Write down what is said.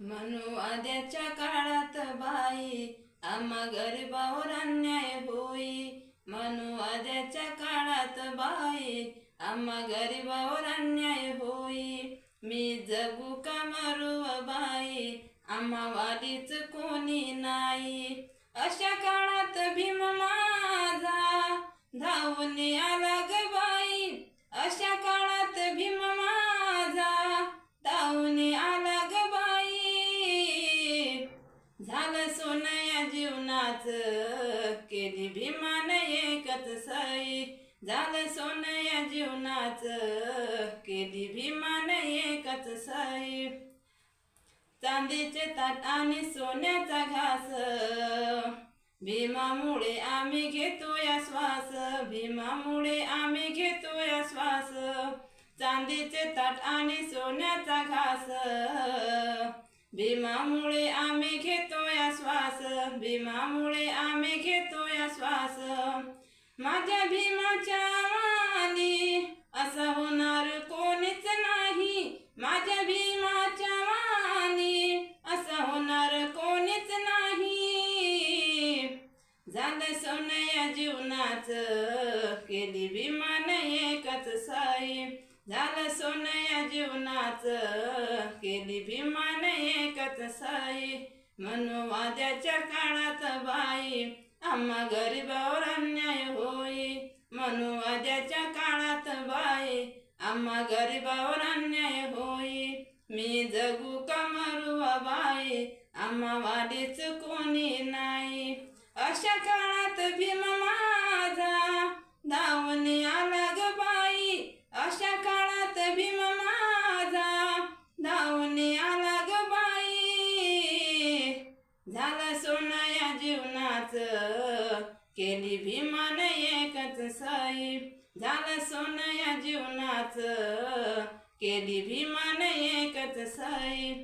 म्हणू आद्याच्या काळात बाई आम्हा गरीबावर अन्याय होई. म्हणू आद्याच्या काळात बाई आम्हा गरीबावर अन्याय होई. मी जगू का मरू बाई आम्हा वालीच कोणी नाही. अशा काळात भीम माझा धावून सोनया जीवनाच केली भीमान एकच साई. झालं सोनया जीवनाच केली भीमान एकच साई. चांदीचे ताट आणि सोन्याचा घास भीमामुळे आम्ही घेतो या श्वास भीमामुळे आम्ही घेतो या श्वास चांदीचे ताट आणि सोन्याचा घास भीमामुळे आम्ही घेतो भीमामुळे आम्ही घेतो या श्वास. माझ्या भीमाच्या वाणी असं होणार कोणीच नाही. माझ्या भीमाच्या वाणी असं होणार कोणीच नाही. झालं सोनया जीवनाच केली भीमान एकच साई. झालं सोनया जीवनाच केली भीमान एकच साई. म्हणू वाद्याच्या काळात बाई आम्हा गरीबावर अन्याय होई. म्हणू वाद्याच्या काळात बाई आम्हा गरीबावर अन्याय होई. मी जगू का मरू बाई आम्हा वाडीच कोण झालं सोनया जीवनाच. केली भीमान एकच साई. झालं सोनया जीवनाच. केली भीमान एकच साई.